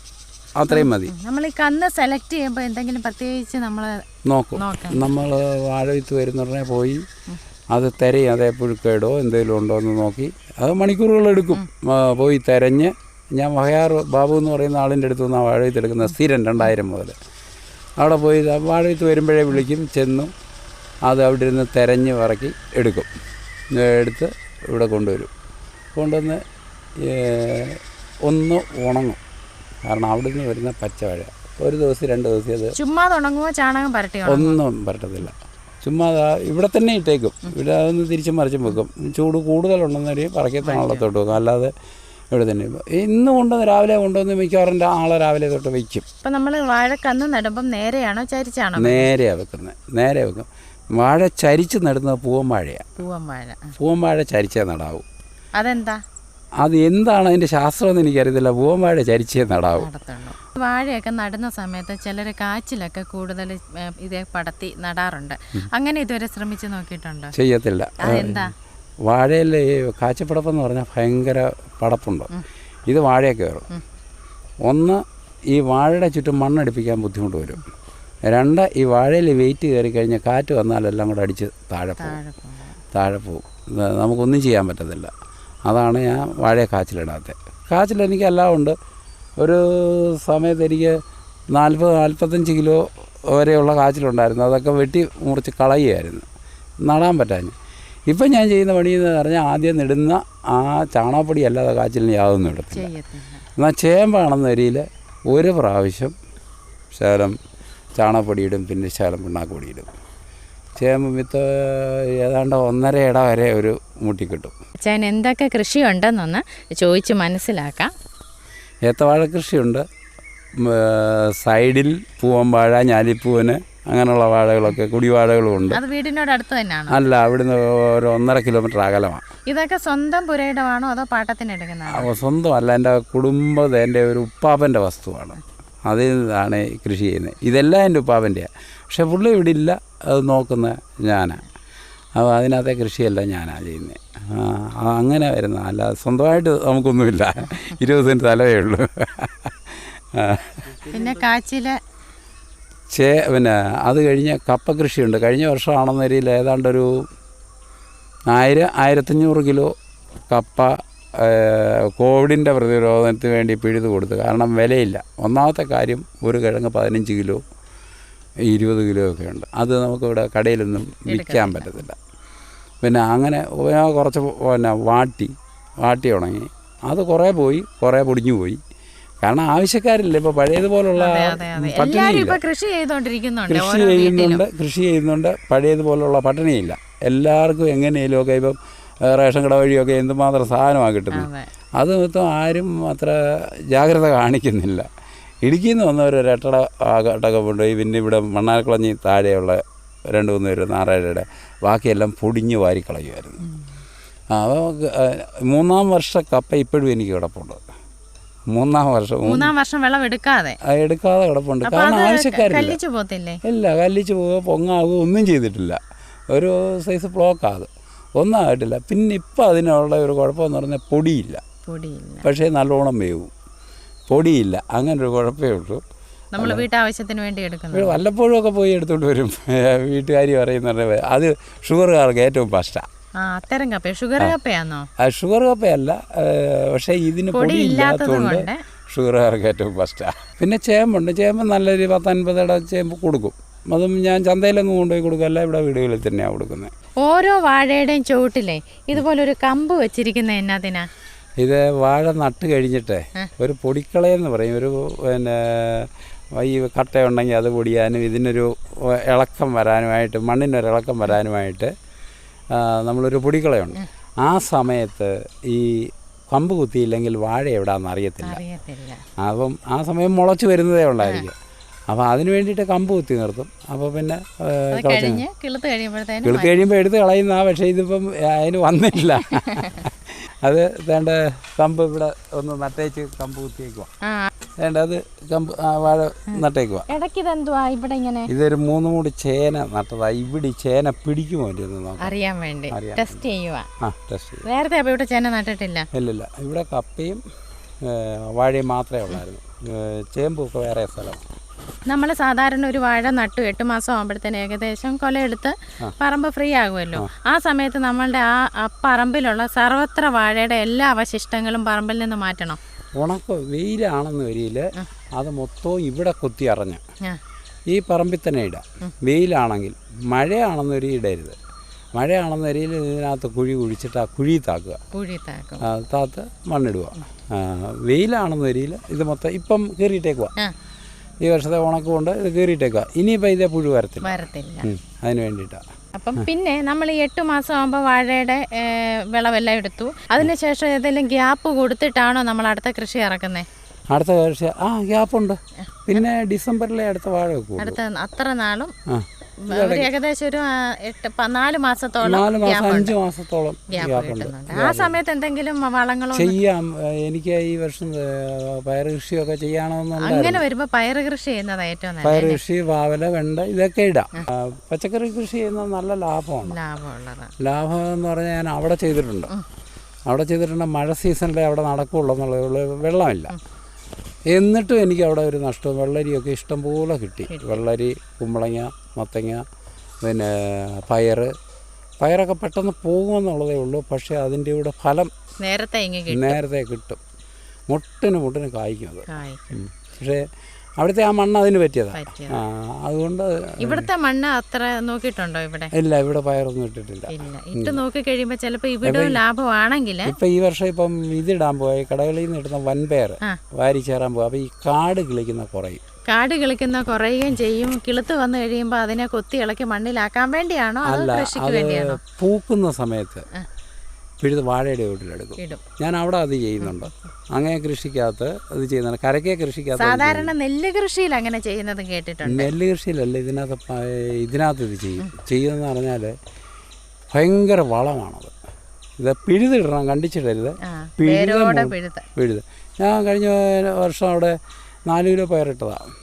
അത്രയും മതി. നമ്മൾ ഈ കന്ന് സെലക്ട് ചെയ്യുമ്പോൾ എന്തെങ്കിലും പ്രത്യേകിച്ച് നമ്മൾ നോക്കും. നമ്മൾ വാഴ വിത്ത് വരുന്നുടനെ പോയി അത് തിരയും. അതേ പുഴുക്കേടോ എന്തെങ്കിലും ഉണ്ടോ എന്ന് നോക്കി. അത് മണിക്കൂറുകൾ എടുക്കും. പോയി തിരഞ്ഞ് ഞാൻ വഹയാർ ബാബു എന്ന് പറയുന്ന ആളിന്റെ അടുത്ത് നിന്ന് വാഴ വിത്ത് എടുക്കുന്ന സ്ഥിരം രണ്ടായിരം മുതൽ. അവിടെ പോയി ദാ വാഴ വിത്ത് വരുമ്പോഴേ വിളിക്കും ചെന്നു. അത് അവിടെ ഇരുന്ന് തിരഞ്ഞ് പറക്കി എടുക്കും. എടുത്ത് ഇവിടെ കൊണ്ടുവരും. കൊണ്ടുവന്ന് ഒന്ന് ഉണങ്ങും. കാരണം അവിടെ നിന്ന് വരുന്ന പച്ചവാഴ ഒരു ദിവസം രണ്ട് ദിവസം അത് ചുമ്മാ ചാണകം പരട്ടി? ഒന്നും പറ്റത്തില്ല ചുമ്മാ ഇവിടെ തന്നെ ഇട്ടേക്കും. ഇവിടെ അതൊന്ന് തിരിച്ചും മറിച്ചും വെക്കും. ചൂട് കൂടുതലുണ്ടെന്നൊരു പറക്കത്താണത്തോട്ട് വെക്കും. അല്ലാതെ ഇവിടെ തന്നെ. ഇന്ന് കൊണ്ടുവന്ന് രാവിലെ കൊണ്ടുവന്ന് മിക്കവാറും ആളെ രാവിലെ തൊട്ട് വയ്ക്കും. അപ്പം നമ്മൾ വാഴ കന്ന് നടുമ്പം നേരെയാണോ ചരിച്ചാണോ നേരെയാണ് വെക്കുന്നത്. നേരെ വെക്കും. വാഴ ചരിച്ച് നടുന്നത് പൂവൻ വാഴയാണ് പൂവൻ വാഴ. പൂവൻ വാഴ ചരിച്ചേ നടാവൂ. അതെന്താ? അത് എന്താണ് അതിന്റെ ശാസ്ത്രമെന്ന് എനിക്കറിയത്തില്ല. പൂവൻ വാഴ ചരിച്ചേ നടാവൂ. വാഴയൊക്കെ നടുന്ന സമയത്ത് ചിലർ കാച്ചിലൊക്കെ കൂടുതൽ ഇതേ പടത്തി നടാറുണ്ട്. അങ്ങനെ ഇതുവരെ ശ്രമിച്ചു നോക്കിയിട്ടുണ്ടോ? ചെയ്യത്തില്ല. അതെന്താ? വാഴയിൽ ഈ കാച്ചപ്പടപ്പെന്ന് പറഞ്ഞാൽ ഭയങ്കര പടപ്പുണ്ട്. ഇത് വാഴയെ കയറും. ഒന്ന് ഈ വാഴയുടെ ചുറ്റും മണ്ണടിപ്പിക്കാൻ ബുദ്ധിമുട്ട് വരും. രണ്ട് ഈ വാഴയിൽ വെയിറ്റ് കയറി കഴിഞ്ഞാൽ കാറ്റ് വന്നാലെല്ലാം കൂടെ അടിച്ച് താഴെ പോകും. താഴെ പോകും. നമുക്കൊന്നും ചെയ്യാൻ പറ്റത്തില്ല. അതാണ് ഞാൻ വാഴയെ കാച്ചിലിടാത്തത് കാച്ചിൽ എനിക്ക് എല്ലാം ഉണ്ട് ഒരു സമയത്ത് എനിക്ക് നാൽപ്പത് നാൽപ്പത്തഞ്ച് കിലോ വരെയുള്ള കാച്ചിലുണ്ടായിരുന്നു. അതൊക്കെ വെട്ടി മുറിച്ച് കളയുമായിരുന്നു നടാൻ പറ്റാഞ്ഞ്. ഇപ്പം ഞാൻ ചെയ്യുന്ന പണി എന്ന് പറഞ്ഞാൽ ആദ്യം നിടുന്ന ആ ചാണകപ്പൊടി അല്ലാതെ കാച്ചിലിന് യാതൊന്നും ഇടത്തില്ല. എന്നാൽ ചേമ്പാണെന്ന വരിയിൽ ഒരു പ്രാവശ്യം ശകലം ചാണകപ്പൊടിയിടും പിന്നെ ശകലം പിണ്ണാക്കുപൊടിയിടും ഇടും. ചേമ്പ് വിത്ത് ഏതാണ്ട് ഒന്നര ഇട വരെ ഒരു മുട്ടി കിട്ടും. ചേൻ എന്തൊക്കെ കൃഷിയുണ്ടെന്നൊന്ന് ചോദിച്ച് മനസ്സിലാക്കാം. ഏത്തവാഴ കൃഷിയുണ്ട്. സൈഡിൽ പൂവൻവാഴ ഞാലിപ്പൂവന് അങ്ങനെയുള്ള വാഴകളൊക്കെ കുടിവാഴകളും ഉണ്ട്. അത് വീടിനോട് അടുത്ത് തന്നെയാണ്? അല്ല അവിടുന്ന് ഒരു ഒന്നര കിലോമീറ്റർ അകലമാണ്. ഇതൊക്കെ സ്വന്തം പുരയിടമാണോ അതോ പാട്ടത്തിന് എടുക്കുന്നതാണോ? സ്വന്തം അല്ല എന്റെ കുടുംബത്തെ എന്റെ ഒരു ഉപ്പാപ്പന്റെ വസ്തുവാണ്. അതിൽ നിന്നാണ് കൃഷി ചെയ്യുന്നത്. ഇതെല്ലാം എന്റെ ഉപ്പാപ്പന്റെയാണ് പക്ഷെ പുള്ളി ഇവിടെ ഇല്ല അത് നോക്കുന്ന ഞാനാണ് അപ്പോൾ അതിനകത്തെ കൃഷിയെല്ലാം ഞാനാണ് ചെയ്യുന്നത്. അങ്ങനെ വരുന്ന അല്ല സ്വന്തമായിട്ട് നമുക്കൊന്നുമില്ല. ഇരുപത് സെന്റ് സ്ഥലമേ ഉള്ളൂ. പിന്നെ കാച്ചിൽ ചേ പിന്നെ അത് കഴിഞ്ഞ് കപ്പ കൃഷിയുണ്ട്. കഴിഞ്ഞ വർഷമാണെന്ന രീതിയിൽ ഏതാണ്ടൊരു ആയിരം ആയിരത്തഞ്ഞൂറ് കിലോ കപ്പ കോവിഡിന്റെ പ്രതിരോധത്തിന് വേണ്ടി പിഴുതു കൊടുത്തു. കാരണം വിലയില്ല. ഒന്നാമത്തെ കാര്യം ഒരു കിഴങ്ങ് പതിനഞ്ച് കിലോ ഇരുപത് കിലോ ഒക്കെ ഉണ്ട്. അത് നമുക്കിവിടെ കടയിലൊന്നും വിൽക്കാൻ പറ്റത്തില്ല. പിന്നെ അങ്ങനെ കുറച്ച് പിന്നെ വാട്ടി വാട്ടി ഉണങ്ങി. അത് കുറേ പോയി കുറേ പൊടിഞ്ഞു പോയി. കാരണം ആവശ്യക്കാരില്ല? ഇപ്പൊ പഴയതുപോലുള്ള പട്ടിണിയില്ല. കൃഷി ചെയ്യുന്നുണ്ട് കൃഷി ചെയ്യുന്നുണ്ട്. പഴയതുപോലുള്ള പട്ടിണിയില്ല. എല്ലാവർക്കും എങ്ങനെയെങ്കിലുമൊക്കെ ഇപ്പം റേഷൻ കട വഴിയൊക്കെ എന്തുമാത്രം സാധനമാണ് കിട്ടുന്നത്. അത്. മൊത്തം ആരും അത്ര ജാഗ്രത കാണിക്കുന്നില്ല. ഇടുക്കിയിൽ നിന്ന് വന്നവർ ഒരു എട്ടട ആകട്ടൊക്കെ കൊണ്ടുപോയി. പിന്നെ ഇവിടെ മണ്ണാർക്കുളഞ്ഞി താഴെയുള്ള രണ്ട് മൂന്ന് പേര് നാരായണയുടെ ബാക്കിയെല്ലാം പൊടിഞ്ഞ് വാരിക്കളയുമായിരുന്നു അപ്പോൾ മൂന്നാം വർഷ കപ്പ ഇപ്പോഴും എനിക്ക് കിടപ്പുണ്ട്. മൂന്നാം വർഷം മൂന്ന് വർഷം വെള്ളം എടുക്കാതെ. എടുക്കാതെ കിടപ്പുണ്ട്. കാരണം ആവശ്യക്കാരില്ല. ഇല്ല കല്ലിച്ച് പോവുക പൊങ്ങാവുക ഒന്നും ചെയ്തിട്ടില്ല. ഒരു സൈസ് ബ്ലോക്ക് ആകും ഒന്നും ആയിട്ടില്ല പിന്നെ ഇപ്പം അതിനുള്ള ഒരു കുഴപ്പമെന്ന് പറഞ്ഞാൽ പൊടിയില്ല. പൊടിയില്ല. പക്ഷേ നല്ലോണം വേവും. പൊടിയില്ല. അങ്ങനെ ഒരു കുഴപ്പമേ ഉള്ളൂ. നമ്മൾ വീട്ടാവശ്യത്തിന് വേണ്ടി എടുക്കുന്നത്. വല്ലപ്പോഴും ഒക്കെ പോയി എടുത്തുകൊണ്ട് വരും. വീട്ടുകാരി പറയുന്നുണ്ട് അത് ഷുഗറുകാർക്ക് ഏറ്റവും ഫസ്റ്റാണ് അത്തരം കപ്പ ഷുഗർ കപ്പയാണോ ഷുഗർ കപ്പയല്ല. പക്ഷേ ഇതിന് പൊടി ഇല്ലാത്തതുകൊണ്ട് ഷുഗർ ഷുഗറുകാർക്ക് ഏറ്റവും ഫസ്റ്റാണ് പിന്നെ ചേമ്പുണ്ട്. ചേമ്പ് നല്ലൊരു പത്തൻപത് ഇട ചേമ്പ് കൊടുക്കും. അതും ഞാൻ ചന്തയിലങ്ങ് കൊണ്ടുപോയി കൊടുക്കല്ല അല്ല ഇവിടെ വീടുകളിൽ തന്നെയാണ് കൊടുക്കുന്നത്. ഓരോ വാഴയുടെയും ചുവട്ടിലെ ഇതുപോലൊരു കമ്പ് വെച്ചിരിക്കുന്ന എന്നതിനാ? ഇത് വാഴ നട്ട് കഴിഞ്ഞിട്ട് ഒരു പൊടിക്കളയെന്ന് പറയും. ഒരു പിന്നെ ഈ കട്ടയുണ്ടെങ്കിൽ അത് പൊടിയാനും ഇതിനൊരു ഇളക്കം വരാനുമായിട്ട് മണ്ണിനൊരു ഇളക്കം വരാനുമായിട്ട് നമ്മളൊരു പൊടിക്കളയുണ്ട്. ആ സമയത്ത് ഈ കമ്പ് കുത്തിയില്ലെങ്കിൽ വാഴ എവിടാന്ന് അറിയത്തില്ല. അപ്പം ആ സമയം മുളച്ചു വരുന്നതേ ഉള്ളായിരിക്കും. അപ്പോൾ അതിന് വേണ്ടിയിട്ട് കമ്പ് കുത്തി നിർത്തും. അപ്പോൾ പിന്നെ കിളുത്ത് കഴിയുമ്പോൾ എടുത്ത് കളയുന്ന പക്ഷേ ഇതിപ്പം അതിന് വന്നില്ല. അത് വേണ്ട കമ്പ് ഇവിടെ ഒന്ന് നട്ടേച്ച് കമ്പ് കുത്തിയേക്കുക വേണ്ട അത് കമ്പ് വാഴ നട്ടേക്കുക ഇടയ്ക്ക് ഇതെന്തുവാ ഇവിടെ ഇങ്ങനെ? ഇതൊരു മൂന്ന് മൂടി ചേന നട്ടതാ. ഇവിടെ ചേന പിടിക്കുമോ അറിയാൻ വേണ്ടി. ടെസ്റ്റ് ചെയ്യുക ആ ടെസ്റ്റ് നേരത്തെ അപ്പോൾ ഇവിടെ ചേന നട്ടിട്ടില്ല. ഇല്ലില്ല. ഇവിടെ കപ്പയും വാഴയും മാത്രമേ ഉള്ളായിരുന്നു. ചേമ്പൊക്കെ വേറെ സ്ഥലം. നമ്മൾ സാധാരണ ഒരു വാഴ നട്ടു എട്ട് മാസം ആകുമ്പോഴത്തേന് ഏകദേശം കൊലയെടുത്ത് പറമ്പ് ഫ്രീ ആകുമല്ലോ. ആ. സമയത്ത് നമ്മളുടെ ആ പറമ്പിലുള്ള സർവത്ര വാഴയുടെ എല്ലാ അവശിഷ്ടങ്ങളും പറമ്പിൽ നിന്ന് മാറ്റണം. ഉണക്ക് വെയിലാണെന്ന് വരിയിൽ അത് മൊത്തവും ഇവിടെ കൊത്തി അറിഞ്ഞ് ഈ പറമ്പിൽ തന്നെ ഇടാം. വെയിലാണെങ്കിൽ മഴയാണെന്ന് വരി ഇടരുത്. മഴയാണെന്ന് വരിയിൽ ഇതിനകത്ത് കുഴി കുഴിച്ചിട്ട് ആ കുഴി താക്കുക. കുഴി താക്കുക താത്ത് മണ്ണിടുക. വെയിലാണെന്ന വരിയിൽ ഇത് മൊത്തം ഇപ്പം കീറിയിട്ടേക്കുക ആ. ഈ വർഷത്തെ ഉണക്ക് കൊണ്ട് ഇത് കീറിയിട്ടേക്കുക ഇനിയിപ്പോൾ ഇതേ പുഴു വരത്തില്ല. വരത്തില്ല. അതിന് വേണ്ടിയിട്ടാണ് അപ്പം പിന്നെ നമ്മൾ ഈ എട്ട് മാസം ആകുമ്പോൾ വാഴയുടെ വിളവെല്ലാം എടുത്തു. അതിനുശേഷം ഏതെങ്കിലും ഗ്യാപ്പ് കൊടുത്തിട്ടാണോ നമ്മൾ അടുത്ത കൃഷി ഇറക്കുന്നത് അടുത്ത കൃഷി ആ ഗ്യാപ്പുണ്ട്. പിന്നെ ഡിസംബറിലെ അടുത്ത വാഴ അടുത്ത അത്ര നാളും ഏകദേശം ഒരു എട്ട് നാല് മാസത്തോളം നാല് മാസം അഞ്ച് മാസത്തോളം ഗ്യാപ്പുണ്ട്. ആ സമയത്ത് എന്തെങ്കിലും വളങ്ങളോ ചെയ്യാം. എനിക്ക് ഈ വർഷം പയർ കൃഷിയൊക്കെ ചെയ്യണമെന്നുണ്ട് അങ്ങനെ വരുമ്പോൾ പയറ് കൃഷി ചെയ്യുന്നത് ഏറ്റവും നല്ല പയർ കൃഷി പാവല വെണ്ട ഇതൊക്കെ ഇടാം. പച്ചക്കറി കൃഷി ചെയ്യുന്നത് നല്ല ലാഭമാണ്. ലാഭമുള്ളതാണ് ലാഭം എന്ന് പറഞ്ഞാൽ ഞാൻ അവിടെ ചെയ്തിട്ടുണ്ട്. അവിടെ ചെയ്തിട്ടുണ്ട് മഴ സീസണിലെ അവിടെ നടക്കുള്ളൂ എന്നുള്ളതേ വെള്ളമില്ല. എന്നിട്ടും എനിക്ക് അവിടെ ഒരു നഷ്ടം. വെള്ളരിയൊക്കെ ഇഷ്ടംപോലെ കിട്ടി. വെള്ളരി കുമ്പളങ്ങ മത്തങ്ങ പിന്നെ പയർ പയറൊക്കെ പെട്ടെന്ന് പോകുമെന്നുള്ളതേ ഉള്ളൂ. പക്ഷേ അതിന്റെ കൂടെ ഫലം നേരത്തെ നേരത്തെ കിട്ടും. മുട്ടിന് മുട്ടിന് കായ്ക്കും അത്. പക്ഷേ അവിടുത്തെ ആ മണ്ണ് അതിന് പറ്റിയതാ. അതുകൊണ്ട് ഇവിടുത്തെ മണ്ണ് അത്ര നോക്കിയിട്ടുണ്ടോ ഇവിടെ? ഇല്ല ഇവിടെ പയറൊന്നും ഇട്ടിട്ടില്ല. ഇട്ട് നോക്കി കഴിയുമ്പോൾ ചിലപ്പോൾ ഇവിടെ ലാഭമാണെങ്കിൽ ഇപ്പൊ ഈ വർഷം ഇപ്പം ഇതിടാൻ പോയി കടകളിൽ നിന്ന് ഇടുന്ന വൻപയർ. വാരി ചേരാൻ പോകും അപ്പൊ ഈ കാട് കിളിക്കുന്ന കുറയും. കാട് കിളിക്കുന്ന കുറയുകയും ചെയ്യും. കിളുത്ത് വന്നു കഴിയുമ്പോൾ അതിനെ കൊത്തി ഇളക്കി മണ്ണിലാക്കാൻ വേണ്ടിയാണോ? അല്ല അത് പൂക്കുന്ന സമയത്ത് പിഴുത് വാഴയുടെ വീട്ടിലെടുക്കും. ഞാൻ അവിടെ അത് ചെയ്യുന്നുണ്ട്. അങ്ങനെ കൃഷിക്കകത്ത് അത് ചെയ്യുന്നുണ്ട്. കരക്കേ കൃഷിക്കകത്ത് സാധാരണ നെല്ല് കൃഷിയിൽ അങ്ങനെ ചെയ്യുന്നത് കേട്ടിട്ടുണ്ട്. നെല്ല് കൃഷിയിലല്ല ഇതിനകത്ത് ഇതിനകത്ത് ഇത് ചെയ്യും. ചെയ്യുന്നതെന്ന് പറഞ്ഞാൽ ഭയങ്കര വളമാണത്. ഇത് പിഴുതിടണം കണ്ടിച്ചിടരുത്. പിഴുത. പിഴുത്. ഞാൻ കഴിഞ്ഞ വർഷം അവിടെ നാല് കിലോ പയറിട്ടതാണ്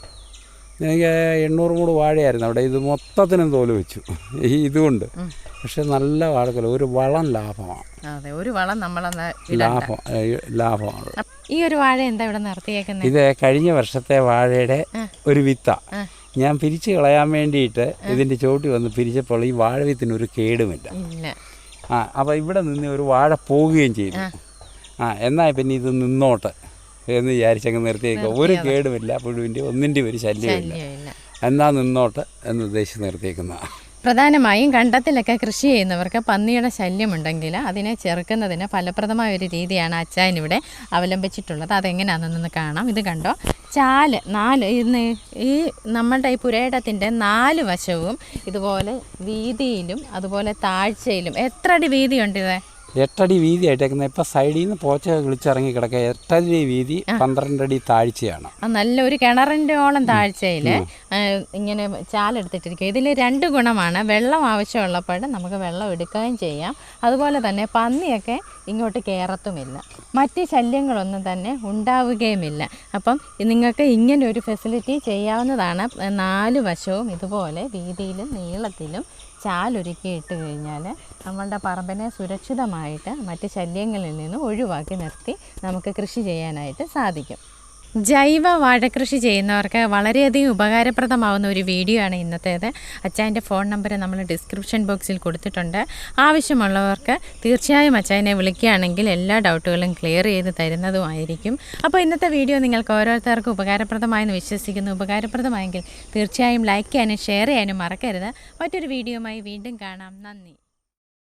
എനിക്ക് എണ്ണൂറ് മൂട് വാഴയായിരുന്നു അവിടെ. ഇത് മൊത്തത്തിനും തോൽ വെച്ചു. ഈ ഇതുകൊണ്ട്. പക്ഷെ നല്ല വാഴക്കല. ഒരു വളം ലാഭമാണ് ഒരു വളം ലാഭം ലാഭമാണ്. ഈ ഒരു വാഴ എന്താ ഇവിടെ നിർത്തിയേക്കുന്നത് ഇത് കഴിഞ്ഞ വർഷത്തെ വാഴയുടെ ഒരു വിത്ത. ഞാൻ പിരിച്ചു കളയാൻ വേണ്ടിയിട്ട് ഇതിന്റെ ചോട്ടി വന്ന് പിരിച്ചപ്പോൾ ഈ വാഴ വിത്തിന് ഒരു കേടുമില്ല. ആ അപ്പോൾ ഇവിടെ നിന്ന് ഒരു വാഴ പോവുകയും ചെയ്തു. ആ. എന്നാ പിന്നെ ഇത് നിന്നോട്ട്. എന്ന് വിചാരിച്ചങ്ങ് നിർത്തിയേക്കുക. ഒരു കേടുമില്ല പുഴുവിന്റെ ഒന്നിന്റെ ഒരു ശല്യമില്ല എന്നാ നിന്നോട്ട് എന്ന് ഉദ്ദേശിച്ച് നിർത്തിയേക്കുന്നതാണ് പ്രധാനമായും കണ്ടത്തിലൊക്കെ കൃഷി ചെയ്യുന്നവർക്ക് പന്നിയുടെ ശല്യമുണ്ടെങ്കിൽ അതിനെ ചെറുക്കുന്നതിന് ഫലപ്രദമായ ഒരു രീതിയാണ് അച്ചായൻ ഇവിടെ അവലംബിച്ചിട്ടുള്ളത്. അതെങ്ങനെയാണെന്നൊന്ന് കാണാം. ഇത് കണ്ടോ? ചാൽ നാല് ഇന്ന് ഈ നമ്മളുടെ ഈ പുരയിടത്തിന്റെ നാല് വശവും ഇതുപോലെ വീതിയിലും അതുപോലെ താഴ്ചയിലും. എത്ര അടി വീതിയുണ്ട് ഇത്? എട്ടടി വീതി ആയിട്ടേക്കുന്നത്. ഇപ്പം സൈഡിൽ നിന്ന് പോച്ച വിളിച്ചിറങ്ങി കിടക്കുക. എട്ടടി വീതി പന്ത്രണ്ടടി താഴ്ചയാണ്. നല്ല ഒരു കിണറിന്റെ ഓളം താഴ്ചയിൽ ഇങ്ങനെ ചാലെടുത്തിട്ടിരിക്കുക. ഇതിൽ രണ്ട് ഗുണമാണ്. വെള്ളം ആവശ്യമുള്ളപ്പോൾ നമുക്ക് വെള്ളം എടുക്കുകയും ചെയ്യാം. അതുപോലെ തന്നെ പന്നിയൊക്കെ ഇങ്ങോട്ട് കയറത്തുമില്ല. മറ്റ് ശല്യങ്ങളൊന്നും തന്നെ ഉണ്ടാവുകയുമില്ല. അപ്പം നിങ്ങൾക്ക് ഇങ്ങനെ ഒരു ഫെസിലിറ്റി ചെയ്യാവുന്നതാണ്. നാല് വശവും ഇതുപോലെ വീതിയിലും നീളത്തിലും ചാലൊരുക്കി ഇട്ട് കഴിഞ്ഞാൽ നമ്മളുടെ പറമ്പിനെ സുരക്ഷിതമായിട്ട് മറ്റ് ശല്യങ്ങളിൽ നിന്ന് ഒഴിവാക്കി നിർത്തി നമുക്ക് കൃഷി ചെയ്യാനായിട്ട് സാധിക്കും. ജൈവ വാഴക്കൃഷി ചെയ്യുന്നവർക്ക് വളരെയധികം ഉപകാരപ്രദമാവുന്ന ഒരു വീഡിയോ ആണ് ഇന്നത്തേത്. അച്ചായന്റെ ഫോൺ നമ്പർ നമ്മൾ ഡിസ്ക്രിപ്ഷൻ ബോക്സിൽ കൊടുത്തിട്ടുണ്ട്. ആവശ്യമുള്ളവർക്ക് തീർച്ചയായും അച്ചായനെ വിളിക്കുകയാണെങ്കിൽ എല്ലാ ഡൗട്ടുകളും ക്ലിയർ ചെയ്ത് തരുന്നതുമായിരിക്കും അപ്പോൾ ഇന്നത്തെ വീഡിയോ നിങ്ങൾക്ക് ഓരോരുത്തർക്കും ഉപകാരപ്രദമായെന്ന് വിശ്വസിക്കുന്നു. ഉപകാരപ്രദമായെങ്കിൽ തീർച്ചയായും ലൈക്ക് ചെയ്യാനും ഷെയർ ചെയ്യാനും മറക്കരുത്. മറ്റൊരു വീഡിയോയുമായി വീണ്ടും കാണാം. നന്ദി.